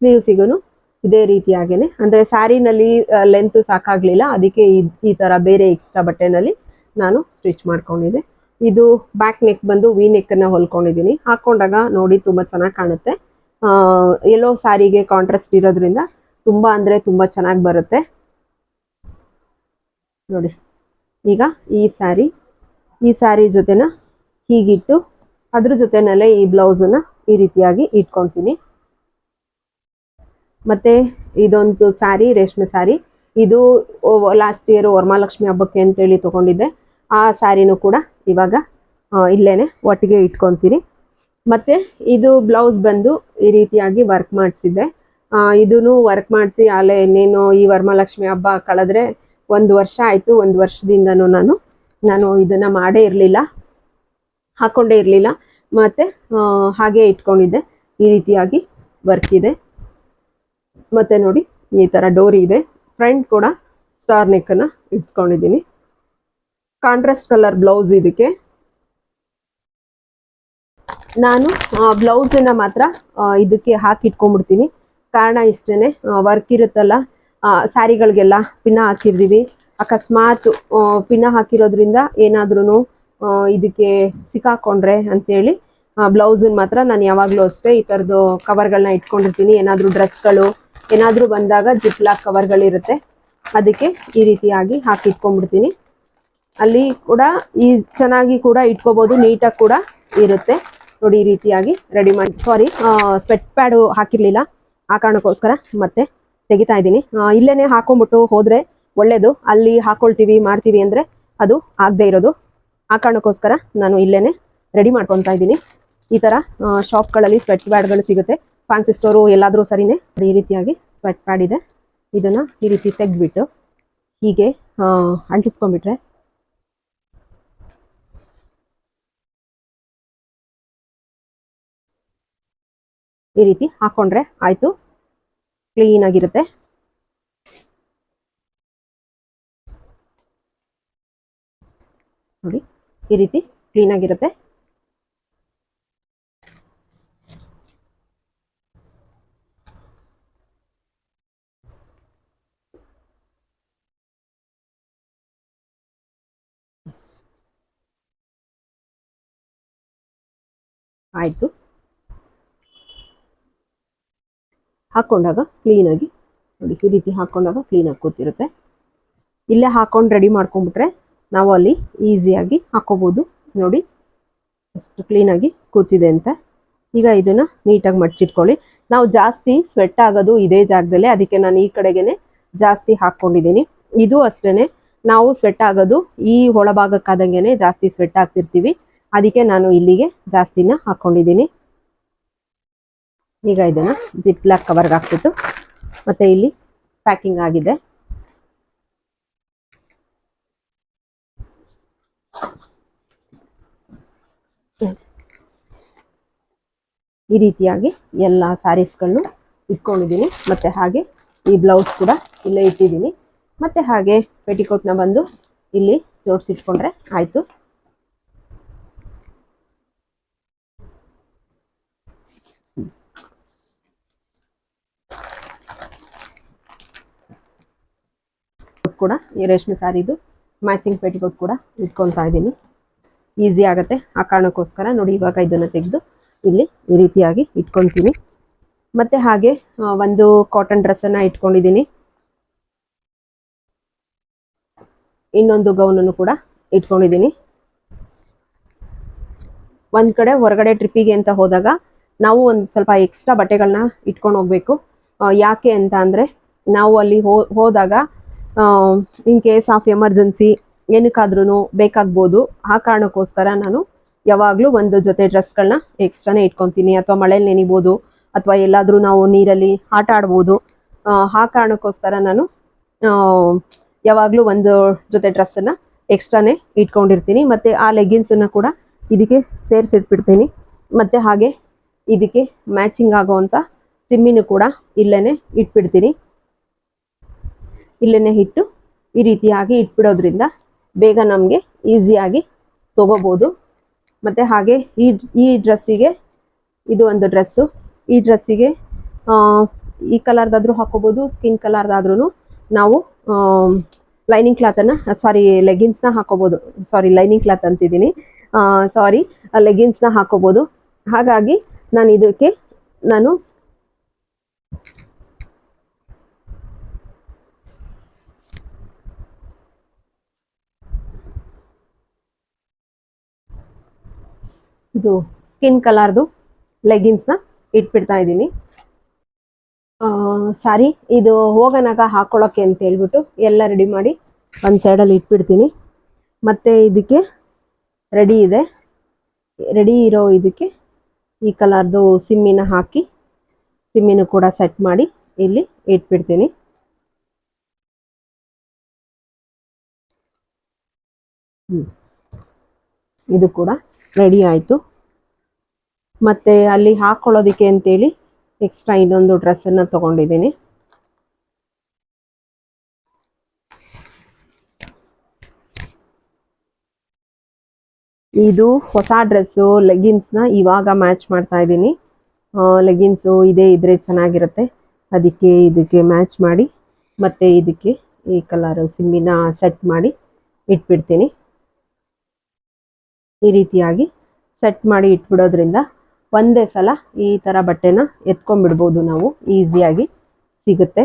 ಸ್ಲೀವ್ಸಿಗೂ ಇದೇ ರೀತಿಯಾಗೇನೆ. ಅಂದರೆ ಸ್ಯಾರಿನಲ್ಲಿ ಲೆಂತ್ ಸಾಕಾಗಲಿಲ್ಲ. ಅದಕ್ಕೆ ಈ- ತರ ಬೇರೆ ಎಕ್ಸ್ಟ್ರಾ ಬಟ್ಟೆನಲ್ಲಿ ನಾನು ಸ್ಟಿಚ್ ಮಾಡ್ಕೊಂಡಿದ್ದೆ. ಇದು ಬ್ಯಾಕ್ ನೆಕ್ ಬಂದು ವಿ ನೆಕ್ಕನ್ನು ಹೊಲ್ಕೊಂಡಿದ್ದೀನಿ. ಹಾಕ್ಕೊಂಡಾಗ ನೋಡಿ ತುಂಬ ಚೆನ್ನಾಗಿ ಕಾಣುತ್ತೆ. ಎಲ್ಲೋ ಸ್ಯಾರಿಗೆ ಕಾಂಟ್ರಾಸ್ಟ್ ಇರೋದ್ರಿಂದ ತುಂಬ ಅಂದರೆ ತುಂಬ ಚೆನ್ನಾಗಿ ಬರುತ್ತೆ. ನೋಡಿ, ಈಗ ಈ ಸ್ಯಾರಿ ಈ ಸ್ಯಾರಿ ಜೊತೆನ ಹೀಗಿಟ್ಟು ಅದ್ರ ಜೊತೆನಲ್ಲೇ ಈ ಬ್ಲೌಸನ್ನು ಈ ರೀತಿಯಾಗಿ ಇಟ್ಕೊತೀನಿ ಮತ್ತೆ ಇದೊಂದು ಸ್ಯಾರಿ ರೇಷ್ಮೆ ಸ್ಯಾರಿ ಇದು ಲಾಸ್ಟ್ ಇಯರ್ ವರಮಹಾಲಕ್ಷ್ಮಿ ಹಬ್ಬಕ್ಕೆ ಅಂತೇಳಿ ತಗೊಂಡಿದ್ದೆ. ಆ ಸ್ಯಾರಿನೂ ಕೂಡ ಇವಾಗ ಇಲ್ಲೇ ಒಟ್ಟಿಗೆ ಇಟ್ಕೊತೀನಿ ಮತ್ತೆ ಇದು ಬ್ಲೌಸ್ ಬಂದು ಈ ರೀತಿಯಾಗಿ ವರ್ಕ್ ಮಾಡಿಸಿದ್ದೆ. ಇದೂ ವರ್ಕ್ ಮಾಡಿಸಿ ಅಲ್ಲೇ ಇನ್ನೇನು ಈ ವರಮಹಾಲಕ್ಷ್ಮಿ ಹಬ್ಬ ಕಳೆದ್ರೆ ಒಂದು ವರ್ಷ ಆಯಿತು, ಒಂದು ವರ್ಷದಿಂದನೂ ನಾನು ನಾನು ಇದನ್ನು ಮಾಡೇ ಇರಲಿಲ್ಲ ಹಾಕ್ಕೊಂಡೇ ಇರಲಿಲ್ಲ. ಮತ್ತು ಹಾಗೆ ಇಟ್ಕೊಂಡಿದ್ದೆ. ಈ ರೀತಿಯಾಗಿ ವರ್ಕ್ ಇದೆ. ಮತ್ತು ನೋಡಿ ಈ ಥರ ಡೋರಿ ಇದೆ. ಫ್ರಂಟ್ ಕೂಡ ಸ್ಟಾರ್ ನೆಕ್ಕನ್ನು ಇಟ್ಕೊಂಡಿದ್ದೀನಿ. ಕಾಂಟ್ರಾಸ್ಟ್ ಕಲರ್ ಬ್ಲೌಸ್ ಇದಕ್ಕೆ. ನಾನು ಬ್ಲೌಸನ್ನ ಮಾತ್ರ ಇದಕ್ಕೆ ಹಾಕಿ ಇಟ್ಕೊಂಡ್ಬಿಡ್ತೀನಿ. ಕಾರಣ ಇಷ್ಟೇ ವರ್ಕ್ ಇರುತ್ತಲ್ಲ ಸ್ಯಾರಿಗಳಿಗೆಲ್ಲ ಪಿನ್ನ ಹಾಕಿರ್ತೀವಿ. ಅಕಸ್ಮಾತ್ ಪಿನ್ನ ಹಾಕಿರೋದ್ರಿಂದ ಏನಾದ್ರೂ ಇದಕ್ಕೆ ಸಿಕ್ಕಾಕೊಂಡ್ರೆ ಅಂತೇಳಿ ಬ್ಲೌಸನ್ನು ಮಾತ್ರ ನಾನು ಯಾವಾಗಲೂ ಅಷ್ಟೇ ಈ ಥರದ್ದು ಕವರ್ಗಳನ್ನ ಇಟ್ಕೊಂಡಿರ್ತೀನಿ. ಏನಾದರೂ ಡ್ರೆಸ್ಗಳು ಏನಾದರೂ ಬಂದಾಗ ಜಿಪ್ ಲಾಕ್ ಕವರ್ಗಳಿರುತ್ತೆ ಅದಕ್ಕೆ ಈ ರೀತಿಯಾಗಿ ಹಾಕಿ ಇಟ್ಕೊಂಡ್ಬಿಡ್ತೀನಿ. ಅಲ್ಲಿ ಕೂಡ ಈ ಚೆನ್ನಾಗಿ ಕೂಡ ಇಟ್ಕೋಬಹುದು ನೀಟಾಗಿ ಕೂಡ ಇರುತ್ತೆ. ನೋಡಿ ಈ ರೀತಿಯಾಗಿ ರೆಡಿ ಮಾಡಿ. ಸಾರಿ ಸ್ವೆಟ್ ಪ್ಯಾಡು ಹಾಕಿರ್ಲಿಲ್ಲ. ಆ ಕಾರಣಕ್ಕೋಸ್ಕರ ಮತ್ತೆ ತೆಗಿತಾ ಇದ್ದೀನಿ. ಇಲ್ಲೇನೆ ಹಾಕೊಂಡ್ಬಿಟ್ಟು ಹೋದ್ರೆ ಒಳ್ಳೇದು. ಅಲ್ಲಿ ಹಾಕೊಳ್ತೀವಿ, ಮಾಡ್ತೀವಿ ಅಂದ್ರೆ ಅದು ಆಗದೆ ಇರೋದು. ಆ ಕಾರಣಕ್ಕೋಸ್ಕರ ನಾನು ಇಲ್ಲೇನೆ ರೆಡಿ ಮಾಡ್ಕೊತಾ ಇದ್ದೀನಿ. ಈ ಥರ ಶಾಪ್ಗಳಲ್ಲಿ ಸ್ವೆಟ್ ಪ್ಯಾಡ್ಗಳು ಸಿಗುತ್ತೆ. ಫ್ಯಾನ್ಸಿ ಸ್ಟೋರು ಎಲ್ಲಾದರೂ ಸರಿನೇ? ಈ ರೀತಿಯಾಗಿ ಸ್ವೆಟ್ ಪ್ಯಾಡ್ ಇದೆ. ಇದನ್ನ ಈ ರೀತಿ ತೆಗೆದ್ಬಿಟ್ಟು ಹೀಗೆ ಅಂಟಿಸ್ಕೊಂಡ್ಬಿಟ್ರೆ ಈ ರೀತಿ ಹಾಕೊಂಡ್ರೆ ಆಯ್ತು. ಕ್ಲೀನ್ ಆಗಿರುತ್ತೆ. ನೋಡಿ, ಈ ರೀತಿ ಕ್ಲೀನ್ ಆಗಿರುತ್ತೆ. ಆಯ್ತು. ಹಾಕೊಂಡಾಗ ಕ್ಲೀನಾಗಿ ನೋಡಿ, ಈ ರೀತಿ ಹಾಕೊಂಡಾಗ ಕ್ಲೀನಾಗಿ ಕೂತಿರುತ್ತೆ. ಇಲ್ಲೇ ಹಾಕೊಂಡು ರೆಡಿ ಮಾಡ್ಕೊಂಡ್ಬಿಟ್ರೆ ನಾವು ಅಲ್ಲಿ ಈಸಿಯಾಗಿ ಹಾಕೋಬೋದು. ನೋಡಿ ಅಷ್ಟು ಕ್ಲೀನಾಗಿ ಕೂತಿದೆ ಅಂತ. ಈಗ ಇದನ್ನ ನೀಟಾಗಿ ಮಡಚಿಟ್ಕೊಳ್ಳಿ. ನಾವು ಜಾಸ್ತಿ ಸ್ವೆಟ್ ಆಗೋದು ಇದೇ ಜಾಗದಲ್ಲಿ, ಅದಕ್ಕೆ ನಾನು ಈ ಕಡೆಗೇನೆ ಜಾಸ್ತಿ ಹಾಕ್ಕೊಂಡಿದ್ದೀನಿ. ಇದು ಅಷ್ಟೇ ನಾವು ಸ್ವೆಟ್ ಆಗೋದು ಈ ಒಳಭಾಗಕ್ಕಾದಂಗೆ ಜಾಸ್ತಿ ಸ್ವೆಟ್ ಆಗ್ತಿರ್ತೀವಿ. ಅದಕ್ಕೆ ನಾನು ಇಲ್ಲಿಗೆ ಜಾಸ್ತಿನ ಹಾಕ್ಕೊಂಡಿದ್ದೀನಿ ಈಗ ಇದನ್ನು ಜಿಪ್ ಲಾಕ್ ಕವರ್ಗೆ ಹಾಕ್ಬಿಟ್ಟು ಮತ್ತೆ ಇಲ್ಲಿ ಪ್ಯಾಕಿಂಗ್ ಆಗಿದೆ. ಈ ರೀತಿಯಾಗಿ ಎಲ್ಲ ಸ್ಯಾರೀಸ್ಗಳನ್ನು ಇಟ್ಕೊಂಡಿದ್ದೀನಿ. ಮತ್ತೆ ಹಾಗೆ ಈ ಬ್ಲೌಸ್ ಕೂಡ ಇಲ್ಲೇ ಇಟ್ಟಿದ್ದೀನಿ. ಮತ್ತೆ ಹಾಗೆ ಪೆಟಿಕೋಟ್ನ ಬಂದು ಇಲ್ಲಿ ಜೋಡಿಸಿಟ್ಕೊಂಡ್ರೆ ಆಯಿತು. ಕೂಡ ಈ ರೇಷ್ಮೆ ಸಾರಿದು ಮ್ಯಾಚಿಂಗ್ ಪೆಟಿಕೋಟ್ ಕೂಡ ಇಟ್ಕೊತಾ ಇದ್ದೀನಿ. ಈಸಿ ಆಗುತ್ತೆ. ಆ ಕಾರಣಕ್ಕೋಸ್ಕರ ನೋಡಿ ಇವಾಗ ಇದನ್ನು ತೆಗೆದು ಇಲ್ಲಿ ಈ ರೀತಿಯಾಗಿ ಇಟ್ಕೊತೀನಿ ಮತ್ತೆ ಹಾಗೆ ಒಂದು ಕಾಟನ್ ಡ್ರೆಸ್ಸನ್ನು ಇಟ್ಕೊಂಡಿದ್ದೀನಿ. ಇನ್ನೊಂದು ಗೌನನ್ನು ಕೂಡ ಇಟ್ಕೊಂಡಿದ್ದೀನಿ. ಒಂದು ಕಡೆ ಹೊರಗಡೆ ಟ್ರಿಪ್ಪಿಗೆ ಅಂತ ಹೋದಾಗ ನಾವು ಒಂದು ಸ್ವಲ್ಪ ಎಕ್ಸ್ಟ್ರಾ ಬಟ್ಟೆಗಳನ್ನ ಇಟ್ಕೊಂಡು ಹೋಗ್ಬೇಕು. ಯಾಕೆ ಅಂತ ಅಂದರೆ ನಾವು ಅಲ್ಲಿ ಹೋದಾಗ ಇನ್ ಕೇಸ್ ಆಫ್ ಎಮರ್ಜೆನ್ಸಿ ಏನಕ್ಕಾದ್ರೂ ಬೇಕಾಗ್ಬೋದು ಆ ಕಾರಣಕ್ಕೋಸ್ಕರ ನಾನು ಯಾವಾಗಲೂ ಒಂದು ಜೊತೆ ಡ್ರೆಸ್ಗಳನ್ನ ಎಕ್ಸ್ಟ್ರಾನೇ ಇಟ್ಕೊತೀನಿ. ಅಥವಾ ಮಳೇಲಿ ನೆನಿಬೋದು ಅಥವಾ ಎಲ್ಲಾದರೂ ನಾವು ನೀರಲ್ಲಿ ಆಟ ಆಡ್ಬೋದು. ಆ, ಕಾರಣಕ್ಕೋಸ್ಕರ ನಾನು ಯಾವಾಗಲೂ ಒಂದು ಜೊತೆ ಡ್ರೆಸ್ಸನ್ನು ಎಕ್ಸ್ಟ್ರಾನೇ ಇಟ್ಕೊಂಡಿರ್ತೀನಿ. ಮತ್ತು ಆ ಲೆಗ್ಗಿನ್ಸನ್ನು ಕೂಡ ಇದಕ್ಕೆ ಸೇರಿಸಿಟ್ಬಿಡ್ತೀನಿ. ಮತ್ತು ಹಾಗೆ ಇದಕ್ಕೆ ಮ್ಯಾಚಿಂಗ್ ಆಗೋವಂಥ ಸಿಮ್ಮಿನೂ ಕೂಡ ಇಲ್ಲೇ ಇಟ್ಬಿಡ್ತೀನಿ. ಇಲ್ಲೇ ಇಟ್ಟು ಈ ರೀತಿಯಾಗಿ ಇಟ್ಬಿಡೋದ್ರಿಂದ ಬೇಗ ನಮಗೆ ಈಸಿಯಾಗಿ ತಗೋಬೋದು. ಮತ್ತು ಹಾಗೆ ಈ ಈ ಡ್ರೆಸ್ಸಿಗೆ ಇದು ಒಂದು ಡ್ರೆಸ್ಸು. ಈ ಡ್ರೆಸ್ಸಿಗೆ ಈ ಕಲರ್ದಾದರೂ ಹಾಕೋಬೋದು, ಸ್ಕಿನ್ ಕಲರ್ದಾದ್ರೂ ನಾವು ಲೈನಿಂಗ್ ಕ್ಲಾತನ್ನು, ಸಾರಿ ಲೆಗಿನ್ಸ್ನ ಹಾಕೋಬೋದು. ಸಾರಿ, ಲೈನಿಂಗ್ ಕ್ಲಾತ್ ಅಂತಿದ್ದೀನಿ. ಸಾರಿ ಲೆಗಿನ್ಸ್ನ ಹಾಕೋಬೋದು. ಹಾಗಾಗಿ ನಾನು ಇದಕ್ಕೆ ನಾನು ಇದು ಸ್ಕಿನ್ ಕಲರ್ದು ಲೆಗಿನ್ಸ್ನ ಇಟ್ಬಿಡ್ತಾ ಇದ್ದೀನಿ. ಸಾರಿ, ಇದು ಹೋಗೋಣಾಗ ಹಾಕೊಳ್ಳೋಕ್ಕೆ ಅಂತ ಹೇಳ್ಬಿಟ್ಟು ಎಲ್ಲ ರೆಡಿ ಮಾಡಿ ಒಂದು ಸೈಡಲ್ಲಿ ಇಟ್ಬಿಡ್ತೀನಿ. ಮತ್ತು ಇದಕ್ಕೆ ರೆಡಿ ಇದೆ. ರೆಡಿ ಇರೋ ಇದಕ್ಕೆ ಈ ಕಲರ್ದು ಸಿಮ್ಮಿನ ಹಾಕಿ, ಸಿಮ್ಮಿನ ಕೂಡ ಸೆಟ್ ಮಾಡಿ ಇಲ್ಲಿ ಇಟ್ಬಿಡ್ತೀನಿ. ಇದು ಕೂಡ ರೆಡಿ ಆಯಿತು. ಮತ್ತೆ ಅಲ್ಲಿ ಹಾಕ್ಕೊಳ್ಳೋದಕ್ಕೆ ಅಂತೇಳಿ ಎಕ್ಸ್ಟ್ರಾ ಇನ್ನೊಂದು ಡ್ರೆಸ್ಸನ್ನು ತಗೊಂಡಿದ್ದೀನಿ. ಇದು ಹೊಸ ಡ್ರೆಸ್ಸು ಲೆಗಿನ್ಸ್ನ ಇವಾಗ ಮ್ಯಾಚ್ ಮಾಡ್ತಾ ಇದ್ದೀನಿ. ಲೆಗಿನ್ಸು ಇದೇ ಇದ್ರೆ ಚೆನ್ನಾಗಿರುತ್ತೆ. ಅದಕ್ಕೆ ಇದಕ್ಕೆ ಮ್ಯಾಚ್ ಮಾಡಿ, ಮತ್ತೆ ಇದಕ್ಕೆ ಈ ಕಲರ್ ಸಿಮ್ಮಿನ ಸೆಟ್ ಮಾಡಿ ಇಟ್ಬಿಡ್ತೀನಿ. ಈ ರೀತಿಯಾಗಿ ಸೆಟ್ ಮಾಡಿ ಇಟ್ಬಿಡೋದ್ರಿಂದ ಒಂದೇ ಸಲ ಈ ಥರ ಬಟ್ಟೆನ ಎತ್ಕೊಂಡ್ಬಿಡ್ಬೋದು ನಾವು ಈಸಿಯಾಗಿ ಸಿಗುತ್ತೆ.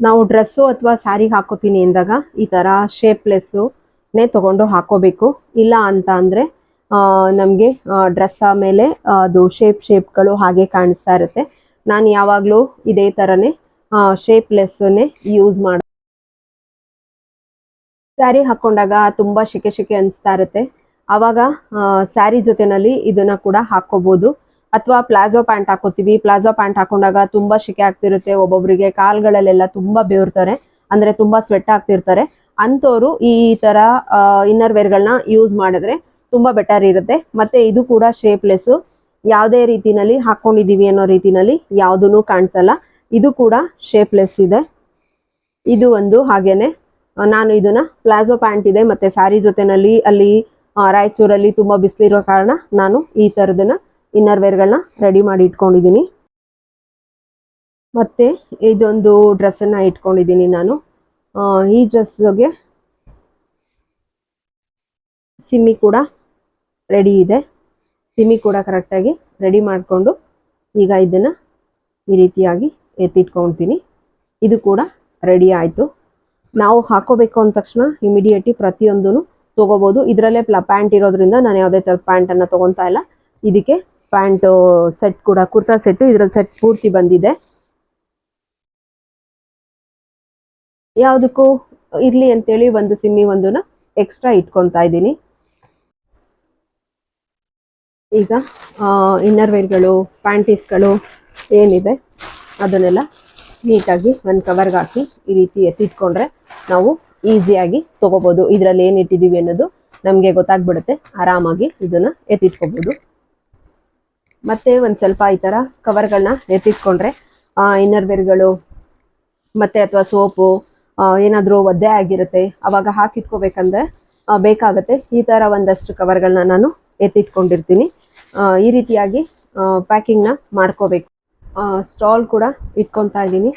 ನಾವು ಡ್ರೆಸ್ಸು ಅಥವಾ ಸ್ಯಾರಿ ಹಾಕೋತೀನಿ ಅಂದಾಗ ಈ ಥರ ಶೇಪ್ಲೆಸ್ಸುನೇ ತೊಗೊಂಡು ಹಾಕೋಬೇಕು. ಇಲ್ಲ ಅಂತ ಅಂದರೆ ನಮಗೆ ಡ್ರೆಸ್ ಆಮೇಲೆ ಅದು ಶೇಪ್ ಶೇಪ್ಗಳು ಹಾಗೆ ಕಾಣಿಸ್ತಾ ಇರುತ್ತೆ. ನಾನು ಯಾವಾಗಲೂ ಇದೇ ಥರನೇ ಶೇಪ್ಲೆಸ್ಸನ್ನೇ ಯೂಸ್ ಮಾಡಿ ಸ್ಯಾರಿ ಹಾಕೊಂಡಾಗ ತುಂಬಾ ಶಿಕೆ ಶಿಕೆ ಅನಿಸ್ತಾ ಇರುತ್ತೆ. ಆವಾಗ ಸ್ಯಾರಿ ಜೊತೆನಲ್ಲಿ ಇದನ್ನ ಕೂಡ ಹಾಕೋಬಹುದು ಅಥವಾ ಪ್ಲಾಜೋ ಪ್ಯಾಂಟ್ ಹಾಕೋತೀವಿ. ಪ್ಲಾಜೋ ಪ್ಯಾಂಟ್ ಹಾಕೊಂಡಾಗ ತುಂಬಾ ಶಿಕೆ ಆಗ್ತಿರುತ್ತೆ. ಒಬ್ಬೊಬ್ರಿಗೆ ಕಾಲ್ಗಳಲ್ಲೆಲ್ಲ ತುಂಬಾ ಬೇವ್ರ್ತಾರೆ. ಅಂದ್ರೆ ತುಂಬಾ ಸ್ವೆಟ್ ಆಗ್ತಿರ್ತಾರೆ. ಅಂಥವ್ರು ಈ ತರ ಇನ್ನರ್ ವೇರ್ಗಳನ್ನ ಯೂಸ್ ಮಾಡಿದ್ರೆ ತುಂಬಾ ಬೆಟರ್ ಇರುತ್ತೆ. ಮತ್ತೆ ಇದು ಕೂಡ ಶೇಪ್ಲೆಸ್ ಯಾವುದೇ ರೀತಿನಲ್ಲಿ ಹಾಕೊಂಡಿದೀವಿ ಅನ್ನೋ ರೀತಿನಲ್ಲಿ ಯಾವುದೂ ಕಾಣಿಸಲ್ಲ. ಇದು ಕೂಡ ಶೇಪ್ಲೆಸ್ ಇದೆ. ಇದು ಒಂದು ಹಾಗೇನೆ. ನಾನು ಇದನ್ನ ಪ್ಲಾಜೋ ಪ್ಯಾಂಟ್ ಇದೆ, ಮತ್ತೆ ಸಾರಿ ಜೊತೆನಲ್ಲಿ ಅಲ್ಲಿ ರಾಯಚೂರಲ್ಲಿ ತುಂಬಾ ಬಿಸಿಲಿರೋ ಕಾರಣ ನಾನು ಈ ತರದನ್ನ ಇನ್ನರ್ ವೇರ್ಗಳನ್ನ ರೆಡಿ ಮಾಡಿ ಇಟ್ಕೊಂಡಿದ್ದೀನಿ. ಮತ್ತೆ ಇದೊಂದು ಡ್ರೆಸ್ಸನ್ನು ಇಟ್ಕೊಂಡಿದ್ದೀನಿ ನಾನು. ಈ ಡ್ರೆಸ್ಗೆ ಸಿಮ್ಮಿ ಕೂಡ ರೆಡಿ ಇದೆ. ಸಿಮ್ಮಿ ಕೂಡ ಕರೆಕ್ಟಾಗಿ ರೆಡಿ ಮಾಡಿಕೊಂಡು ಈಗ ಇದನ್ನ ಈ ರೀತಿಯಾಗಿ ಎತ್ತಿಟ್ಕೊತೀನಿ ಇದು ಕೂಡ ರೆಡಿ ಆಯಿತು. ನಾವು ಹಾಕೋಬೇಕು ಅಂದ ತಕ್ಷಣ ಇಮಿಡಿಯೇಟ್ಲಿ ಪ್ರತಿಯೊಂದೂ ತಗೋಬಹುದು ಇದರಲ್ಲೇ ಪ್ಲ, ಪ್ಯಾಂಟ್ ಇರೋದ್ರಿಂದ ನಾನು ಯಾವುದೇ ಥರ ಪ್ಯಾಂಟನ್ನು ತಗೊತಾ ಇಲ್ಲ. ಇದಕ್ಕೆ ಪ್ಯಾಂಟ್ ಸೆಟ್ ಕೂಡ, ಕುರ್ತಾ ಸೆಟ್ಟು ಇದ್ರಲ್ಲಿ ಸೆಟ್ ಪೂರ್ತಿ ಬಂದಿದೆ. ಯಾವುದಕ್ಕೂ ಇರ್ಲಿ ಅಂತೇಳಿ ಒಂದು ಸಿಮ್ಮಿ ಒಂದನ್ನ ಎಕ್ಸ್ಟ್ರಾ ಇಟ್ಕೊತಾ ಇದ್ದೀನಿ. ಈಗ ಇನ್ನರ್ವೇರ್ಗಳು ಪ್ಯಾಂಟೀಸ್ಗಳು ಏನಿದೆ ಅದನ್ನೆಲ್ಲ ನೀಟಾಗಿ ಒಂದು ಕವರ್ಗೆ ಹಾಕಿ ಈ ರೀತಿ ಎತ್ತಿಟ್ಕೊಂಡ್ರೆ ನಾವು ಈಸಿಯಾಗಿ ತೊಗೋಬೋದು. ಇದರಲ್ಲಿ ಏನು ಇಟ್ಟಿದ್ದೀವಿ ಅನ್ನೋದು ನಮಗೆ ಗೊತ್ತಾಗ್ಬಿಡುತ್ತೆ. ಆರಾಮಾಗಿ ಇದನ್ನ ಎತ್ತಿಟ್ಕೋಬೋದು. ಮತ್ತೆ ಒಂದು ಸ್ವಲ್ಪ ಈ ಥರ ಕವರ್ಗಳನ್ನ ಎತ್ತಿಟ್ಕೊಂಡ್ರೆ ಇನ್ನರ್ ಮತ್ತು ಮತ್ತೆ ಅಥವಾ ಸೋಪು ಏನಾದರೂ ಒದ್ದೆ ಆಗಿರುತ್ತೆ, ಅವಾಗ ಹಾಕಿಟ್ಕೋಬೇಕಂದ್ರೆ ಬೇಕಾಗುತ್ತೆ. ಈ ಥರ ಒಂದಷ್ಟು ಕವರ್ಗಳನ್ನ ನಾನು ಎತ್ತಿಟ್ಕೊಂಡಿರ್ತೀನಿ. ಈ ರೀತಿಯಾಗಿ ಪ್ಯಾಕಿಂಗ್ನ ಮಾಡ್ಕೋಬೇಕು. ಸ್ಟಾಲ್ ಕೂಡ ಇಟ್ಕೊತಾ ಇದ್ದೀನಿ.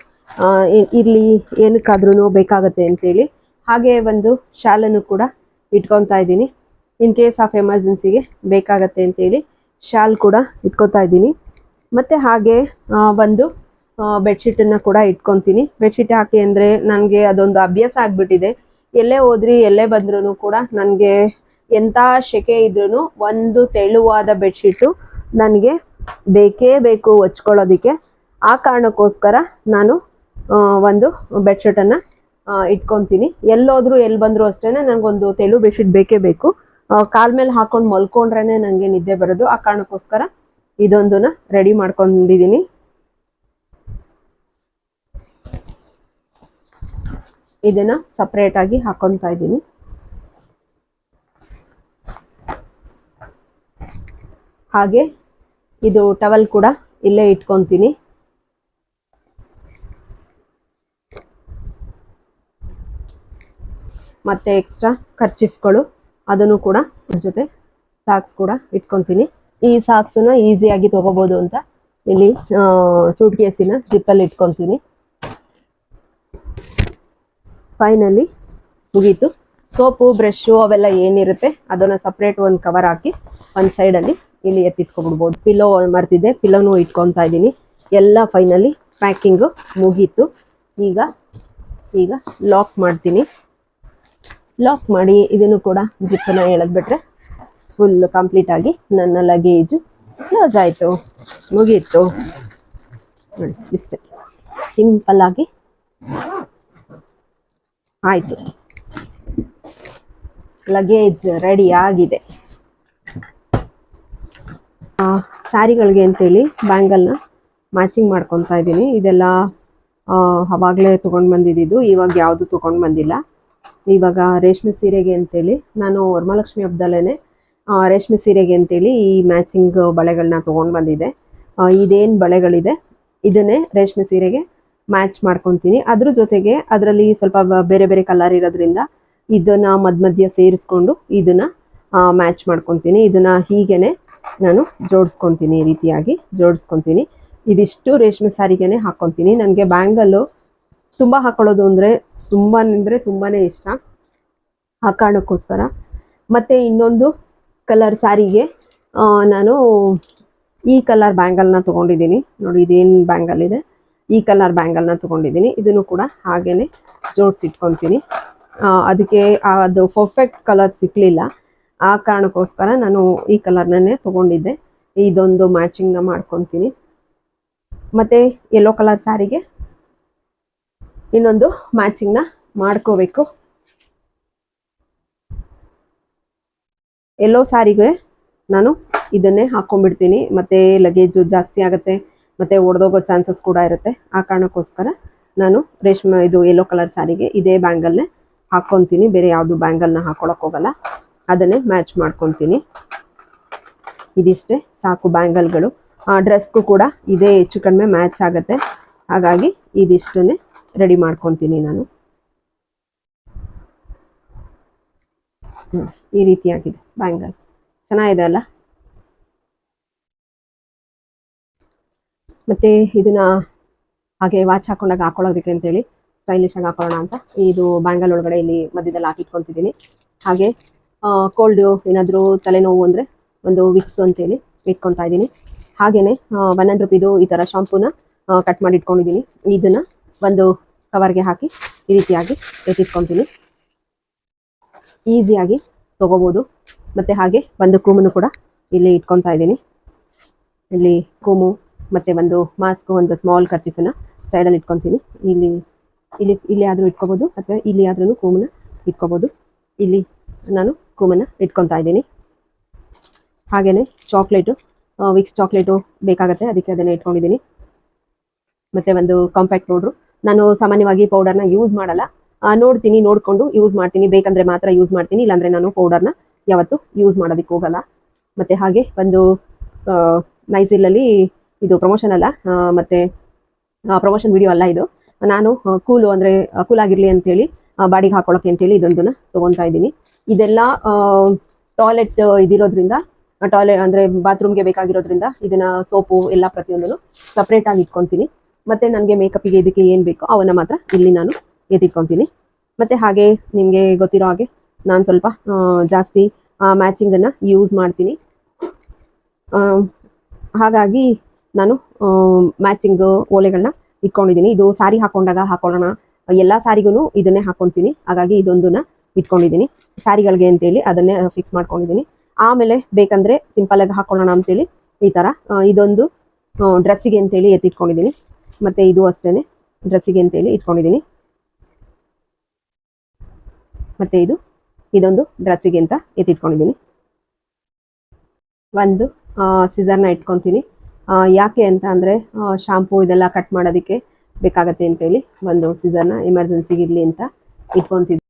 ಇಲ್ಲಿ ಏನಕ್ಕಾದ್ರೂ ಬೇಕಾಗತ್ತೆ ಅಂತೇಳಿ. ಹಾಗೆ ಒಂದು ಶಾಲನ್ನು ಕೂಡ ಇಟ್ಕೊತಾ ಇದ್ದೀನಿ. ಇನ್ ಕೇಸ್ ಆಫ್ ಎಮರ್ಜೆನ್ಸಿಗೆ ಬೇಕಾಗತ್ತೆ ಅಂತೇಳಿ ಶಾಲ್ ಕೂಡ ಇಟ್ಕೊತಾ ಇದ್ದೀನಿ. ಮತ್ತು ಹಾಗೆ ಒಂದು ಬೆಡ್ಶೀಟನ್ನು ಕೂಡ ಇಟ್ಕೊತೀನಿ. ಬೆಡ್ಶೀಟ್ ಹಾಕಿ ಅಂದರೆ ನನಗೆ ಅದೊಂದು ಅಭ್ಯಾಸ ಆಗಿಬಿಟ್ಟಿದೆ. ಎಲ್ಲೇ ಹೋದ್ರಿ, ಎಲ್ಲೇ ಬಂದ್ರೂ ಕೂಡ ನನಗೆ ಎಂಥ ಶೆಕೆ ಇದ್ರೂ ಒಂದು ತೆಳುವಾದ ಬೆಡ್ಶೀಟು ನನಗೆ ಬೇಕೇ ಬೇಕು ಹೊಚ್ಕೊಳ್ಳೋದಕ್ಕೆ ಆ ಕಾರಣಕ್ಕೋಸ್ಕರ ನಾನು ಒಂದು ಬೆಡ್ಶೀಟನ್ನು ಇಟ್ಕೊತೀನಿ. ಎಲ್ಲೋದ್ರೂ ಎಲ್ಲಿ ಬಂದರೂ ಅಷ್ಟೇ ನನಗೊಂದು ತೆಳು ಬೆಡ್ಶೀಟ್ ಬೇಕೇ ಬೇಕು. ಕಾಲ್ ಮೇಲೆ ಹಾಕೊಂಡು ಮಲ್ಕೊಂಡ್ರೇ ನನಗೆ ನಿದ್ದೆ ಬರೋದು. ಆ ಕಾರಣಕ್ಕೋಸ್ಕರ ಇದೊಂದನ್ನ ರೆಡಿ ಮಾಡ್ಕೊಂಡಿದ್ದೀನಿ ಇದನ್ನ ಸಪ್ರೇಟ್ ಆಗಿ ಹಾಕೊಂತಾ ಇದ್ದೀನಿ. ಹಾಗೆ ಇದು ಟವಲ್ ಕೂಡ ಇಲ್ಲೇ ಇಟ್ಕೊತೀನಿ. ಮತ್ತೆ ಎಕ್ಸ್ಟ್ರಾ ಖರ್ಚಿಫ್ಗಳು ಅದನ್ನು ಕೂಡ ಜೊತೆ ಸಾಕ್ಸ್ ಕೂಡ ಇಟ್ಕೊತೀನಿ. ಈ ಸಾಕ್ಸನ್ನ ಈಸಿಯಾಗಿ ತೊಗೋಬೋದು ಅಂತ ಇಲ್ಲಿ ಸೂಟ್ ಕೇಸಿನ ಜಿಪ್ಪಲ್ಲಿ ಇಟ್ಕೊತೀನಿ. ಫೈನಲಿ ಮುಗೀತು. ಸೋಪು ಬ್ರಷು ಅವೆಲ್ಲ ಏನಿರುತ್ತೆ, ಅದನ್ನು ಸಪ್ರೇಟ್ ಒಂದು ಕವರ್ ಹಾಕಿ, ಒಂದು ಸೈಡಲ್ಲಿ ಇಲ್ಲಿ ಎತ್ತಿಟ್ಕೊಬಿಡ್ಬೋದು. ಪಿಲೋ ಮರ್ತಿದ್ದೆ ಪಿಲೋನು ಇಟ್ಕೊತಾ ಇದ್ದೀನಿ. ಎಲ್ಲ ಫೈನಲಿ ಪ್ಯಾಕಿಂಗು ಮುಗೀತು. ಈಗ ಈಗ ಲಾಕ್ ಮಾಡ್ತೀನಿ. ಲಾಕ್ ಮಾಡಿ ಇದನ್ನು ಕೂಡ ಜಿಪ್ಪನ್ನ ಎಳೆದ್ಬಿಟ್ರೆ ಫುಲ್ ಕಂಪ್ಲೀಟ್ ಆಗಿ ನನ್ನ ಲಗೇಜು ಕ್ಲೋಸ್ ಆಯಿತು. ಮುಗೀತು. ನೋಡಿ, ಇಷ್ಟೇ. ಸಿಂಪಲ್ ಆಗಿ ಆಯಿತು. ಲಗೇಜ್ ರೆಡಿ ಆಗಿದೆ ಆ, ಸ್ಯಾರಿಗಳಿಗೆ ಅಂತೇಳಿ ಬ್ಯಾಂಗಲ್ನ ಮ್ಯಾಚಿಂಗ್ ಮಾಡ್ಕೊತಾ ಇದ್ದೀನಿ. ಇದೆಲ್ಲ ಅವಾಗಲೇ ತೊಗೊಂಡು ಬಂದಿದ್ದು ಇವಾಗ ಯಾವುದು ತೊಗೊಂಡು ಬಂದಿಲ್ಲ. ಇವಾಗ ರೇಷ್ಮೆ ಸೀರೆಗೆ ಅಂತೇಳಿ ನಾನು ವರಮಹಾಲಕ್ಷ್ಮಿ ಹಬ್ಬದಲ್ಲೇ ರೇಷ್ಮೆ ಸೀರೆಗೆ ಅಂತೇಳಿ ಈ ಮ್ಯಾಚಿಂಗ್ ಬಳೆಗಳನ್ನ ತೊಗೊಂಡು ಬಂದಿದ್ದೆ. ಇದೇನು ಬಳೆಗಳಿದೆ, ಇದನ್ನೇ ರೇಷ್ಮೆ ಸೀರೆಗೆ ಮ್ಯಾಚ್ ಮಾಡ್ಕೊತೀನಿ. ಅದ್ರ ಜೊತೆಗೆ ಅದರಲ್ಲಿ ಸ್ವಲ್ಪ ಬೇರೆ ಬೇರೆ ಕಲರ್ ಇರೋದ್ರಿಂದ ಇದನ್ನು ಮಧ್ಯ ಮಧ್ಯ ಸೇರಿಸ್ಕೊಂಡು ಇದನ್ನು ಮ್ಯಾಚ್ ಮಾಡ್ಕೊತೀನಿ. ಇದನ್ನು ಹೀಗೇನೆ ನಾನು ಜೋಡಿಸ್ಕೊತೀನಿ ಈ ರೀತಿಯಾಗಿ ಜೋಡಿಸ್ಕೊತೀನಿ. ಇದಿಷ್ಟು ರೇಷ್ಮೆ ಸಾರಿಗೆನೆ ಹಾಕ್ಕೊತೀನಿ. ನನಗೆ ಬ್ಯಾಂಗಲ್ಲು ತುಂಬ ಹಾಕೊಳ್ಳೋದು ಅಂದರೆ ತುಂಬ ಅಂದರೆ ತುಂಬಾ ಇಷ್ಟ. ಆ ಕಾರಣಕ್ಕೋಸ್ಕರ ಮತ್ತು ಇನ್ನೊಂದು ಕಲರ್ ಸಾರಿಗೆ ನಾನು ಈ ಕಲರ್ ಬ್ಯಾಂಗಲ್ನ ತೊಗೊಂಡಿದ್ದೀನಿ. ನೋಡಿ, ಇದೇನು ಬ್ಯಾಂಗಲ್ ಇದೆ. ಈ ಕಲರ್ ಬ್ಯಾಂಗಲ್ನ ತೊಗೊಂಡಿದ್ದೀನಿ. ಇದನ್ನು ಕೂಡ ಹಾಗೇ ಜೋಡಿಸಿಟ್ಕೊತೀನಿ. ಅದಕ್ಕೆ ಅದು ಪರ್ಫೆಕ್ಟ್ ಕಲರ್ ಸಿಕ್ಕಲಿಲ್ಲ ಆ ಕಾರಣಕ್ಕೋಸ್ಕರ ನಾನು ಈ ಕಲರ್ನೇ ತೊಗೊಂಡಿದ್ದೆ. ಇದೊಂದು ಮ್ಯಾಚಿಂಗ್ನ ಮಾಡ್ಕೊತೀನಿ. ಮತ್ತು ಯೆಲ್ಲೋ ಕಲರ್ ಸ್ಯಾರಿಗೆ ಇನ್ನೊಂದು ಮ್ಯಾಚಿಂಗ್ನ ಮಾಡ್ಕೋಬೇಕು. ಎಲ್ಲೋ ಸ್ಯಾರಿಗೆ ನಾನು ಇದನ್ನೇ ಹಾಕೊಂಡ್ಬಿಡ್ತೀನಿ. ಮತ್ತು ಲಗೇಜು ಜಾಸ್ತಿ ಆಗುತ್ತೆ, ಮತ್ತು ಒಡೆದೋಗೋ ಚಾನ್ಸಸ್ ಕೂಡ ಇರುತ್ತೆ. ಆ ಕಾರಣಕ್ಕೋಸ್ಕರ ನಾನು ರೇಷ್ಮೆ ಇದು ಯೆಲ್ಲೋ ಕಲರ್ ಸ್ಯಾರಿಗೆ ಇದೇ ಬ್ಯಾಂಗಲ್ನೇ ಹಾಕ್ಕೊತೀನಿ ಬೇರೆ ಯಾವುದು ಬ್ಯಾಂಗಲ್ನ ಹಾಕೊಳಕ್ ಹೋಗಲ್ಲ. ಅದನ್ನೇ ಮ್ಯಾಚ್ ಮಾಡ್ಕೊತೀನಿ. ಇದಿಷ್ಟೇ, ಸಾಕು ಬ್ಯಾಂಗಲ್ಗಳು ಡ್ರೆಸ್ಗೂ ಕೂಡ ಇದೇ ಹೆಚ್ಚು ಕಡಿಮೆ ಮ್ಯಾಚ್ ಆಗುತ್ತೆ. ಹಾಗಾಗಿ ಇದಿಷ್ಟನ್ನೇ ರೆಡಿ ಮಾಡ್ಕೊತೀನಿ ನಾನು. ಈ ರೀತಿಯಾಗಿದೆ ಬ್ಯಾಂಗಲ್ ಚೆನ್ನಾಗಿದೆ ಅಲ್ಲ? ಮತ್ತೆ ಇದನ್ನ ಹಾಗೆ ವಾಚ್ ಹಾಕೊಂಡಾಗ ಹಾಕೊಳ್ಳೋದಕ್ಕೆ ಅಂತೇಳಿ ಸ್ಟೈಲಿಶ್ ಆಗಿ ಹಾಕೊಳ್ಳೋಣ ಅಂತ. ಇದು ಬ್ಯಾಂಗಲ್ ಒಳಗಡೆ ಇಲ್ಲಿ ಮಧ್ಯದಲ್ಲಿ ಹಾಕಿಟ್ಕೊತಿದ್ದೀನಿ ಹಾಗೆ ಕೋಲ್ಡ್ ಏನಾದರೂ ತಲೆನೋವು ಅಂದರೆ ಒಂದು ವಿಕ್ಸ್ ಅಂತೇಳಿ ಇಟ್ಕೊತಾ ಇದ್ದೀನಿ. ಹಾಗೆಯೇ ಒನ್ ಹಂಡ್ರೆಡ್ ರುಪಿದು ಈ ಥರ ಶಾಂಪೂನ ಕಟ್ ಮಾಡಿ ಇಟ್ಕೊಂಡಿದ್ದೀನಿ. ಇದನ್ನು ಒಂದು ಕವರ್ಗೆ ಹಾಕಿ ಈ ರೀತಿಯಾಗಿ ಎತ್ತಿಟ್ಕೊತೀನಿ ಈಸಿಯಾಗಿ ತೊಗೋಬೋದು. ಮತ್ತು ಹಾಗೆ ಒಂದು ಕೂಮನ್ನು ಕೂಡ ಇಲ್ಲಿ ಇಟ್ಕೊತಾ ಇದ್ದೀನಿ. ಇಲ್ಲಿ ಕೂಮು, ಮತ್ತು ಒಂದು ಮಾಸ್ಕ್ ಒಂದು ಸ್ಮಾಲ್ ಕರ್ಚಿಫನ್ನು ಸೈಡಲ್ಲಿ ಇಟ್ಕೊತೀನಿ. ಇಲ್ಲಿ ಇಲ್ಲಿ ಇಲ್ಲಿ ಆದರೂ ಇಟ್ಕೋಬೋದು, ಅಥವಾ ಇಲ್ಲಿ ಆದ್ರೂ ಕೂಮನ್ನ ಇಟ್ಕೋಬೋದು. ಇಲ್ಲಿ ನಾನು ಕೂಮನ್ನ ಇಟ್ಕೊತಾ ಇದ್ದೀನಿ. ಹಾಗೆಯೇ ಚಾಕ್ಲೇಟು ವಿಕ್ಸ್ ಚಾಕ್ಲೇಟು ಬೇಕಾಗುತ್ತೆ, ಅದಕ್ಕೆ ಅದನ್ನು ಇಟ್ಕೊಂಡಿದ್ದೀನಿ. ಮತ್ತು ಒಂದು ಕಾಂಪ್ಯಾಕ್ಟ್ ಪೌಡ್ರು ನಾನು ಸಾಮಾನ್ಯವಾಗಿ ಪೌಡರ್ನ ಯೂಸ್ ಮಾಡಲ್ಲ. ನೋಡ್ತೀನಿ, ನೋಡಿಕೊಂಡು ಯೂಸ್ ಮಾಡ್ತೀನಿ. ಬೇಕಂದರೆ ಮಾತ್ರ ಯೂಸ್ ಮಾಡ್ತೀನಿ, ಇಲ್ಲಾಂದರೆ ನಾನು ಪೌಡರ್ನ ಯಾವತ್ತೂ ಯೂಸ್ ಮಾಡೋದಕ್ಕೆ ಹೋಗಲ್ಲ. ಮತ್ತು ಹಾಗೆ ಒಂದು ನೈಸಿಲಲ್ಲಿ ಇದು ಪ್ರಮೋಷನ್ ಅಲ್ಲ ಮತ್ತೆ ಪ್ರಮೋಷನ್ ವಿಡಿಯೋ ಅಲ್ಲ ಇದು. ನಾನು ಕೂಲು ಅಂದರೆ ಕೂಲ್ ಆಗಿರಲಿ ಅಂತೇಳಿ ಬಾಡಿಗೆ ಹಾಕೊಳ್ಳೋಕೆ ಅಂತೇಳಿ ಇದೊಂದನ್ನ ತೊಗೊತಾ ಇದ್ದೀನಿ. ಇದೆಲ್ಲ ಟಾಯ್ಲೆಟ್ ಇದಿರೋದ್ರಿಂದ ಟಾಯ್ಲೆಟ್ ಅಂದರೆ ಬಾತ್ರೂಮ್ಗೆ ಬೇಕಾಗಿರೋದ್ರಿಂದ ಇದನ್ನ ಸೋಪು ಎಲ್ಲ ಪ್ರತಿಯೊಂದನ್ನು ಸಪ್ರೇಟಾಗಿ ಇಟ್ಕೊತೀನಿ. ಮತ್ತು ನನಗೆ ಮೇಕಪ್ಪಿಗೆ ಇದಕ್ಕೆ ಏನು ಬೇಕೋ ಅವನ್ನ ಮಾತ್ರ ಇಲ್ಲಿ ನಾನು ಎತ್ತಿಟ್ಕೊತೀನಿ. ಮತ್ತು ಹಾಗೆ ನಿಮಗೆ ಗೊತ್ತಿರೋ ಹಾಗೆ ನಾನು ಸ್ವಲ್ಪ ಜಾಸ್ತಿ ಮ್ಯಾಚಿಂಗನ್ನು ಯೂಸ್ ಮಾಡ್ತೀನಿ. ಹಾಗಾಗಿ ನಾನು ಮ್ಯಾಚಿಂಗ್ ಓಲೆಗಳನ್ನ ಇಟ್ಕೊಂಡಿದ್ದೀನಿ. ಇದು ಸಾರಿ ಹಾಕೊಂಡಾಗ ಹಾಕೊಳ್ಳೋಣ ಎಲ್ಲ ಸಾರಿಗೂ ಇದನ್ನೇ ಹಾಕೊಂತೀನಿ. ಹಾಗಾಗಿ ಇದೊಂದನ್ನ ಇಟ್ಕೊಂಡಿದ್ದೀನಿ. ಸಾರಿಗಳಿಗೆ ಅಂತೇಳಿ ಅದನ್ನೇ ಫಿಕ್ಸ್ ಮಾಡ್ಕೊಂಡಿದ್ದೀನಿ. ಆಮೇಲೆ ಬೇಕಂದ್ರೆ ಸಿಂಪಲ್ ಆಗಿ ಹಾಕೊಳ್ಳೋಣ ಅಂತೇಳಿ ಈ ಆ, ಇದೊಂದು ಡ್ರೆಸ್ಸಿಗೆ ಅಂತೇಳಿ ಎತ್ತಿಟ್ಕೊಂಡಿದ್ದೀನಿ. ಮತ್ತು ಇದು ಅಷ್ಟೇ ಡ್ರೆಸ್ಸಿಗೆ ಅಂತೇಳಿ ಇಟ್ಕೊಂಡಿದ್ದೀನಿ. ಮತ್ತು ಇದು ಇದೊಂದು ಡ್ರೆಸ್ಸಿಗೆ ಅಂತ ಎತ್ತಿಟ್ಕೊಂಡಿದ್ದೀನಿ. ಒಂದು ಸಿಸರ್ನ ಇಟ್ಕೊತೀನಿ. ಯಾಕೆ ಅಂತ ಅಂದರೆ ಶಾಂಪೂ ಇದೆಲ್ಲ ಕಟ್ ಮಾಡೋದಕ್ಕೆ ಬೇಕಾಗತ್ತೆ ಅಂತೇಳಿ ಒಂದು ಸೀಸನ್ ಎಮರ್ಜೆನ್ಸಿಗೆ ಇರಲಿ ಅಂತ ಇಟ್ಕೊತಿದ್ದೀನಿ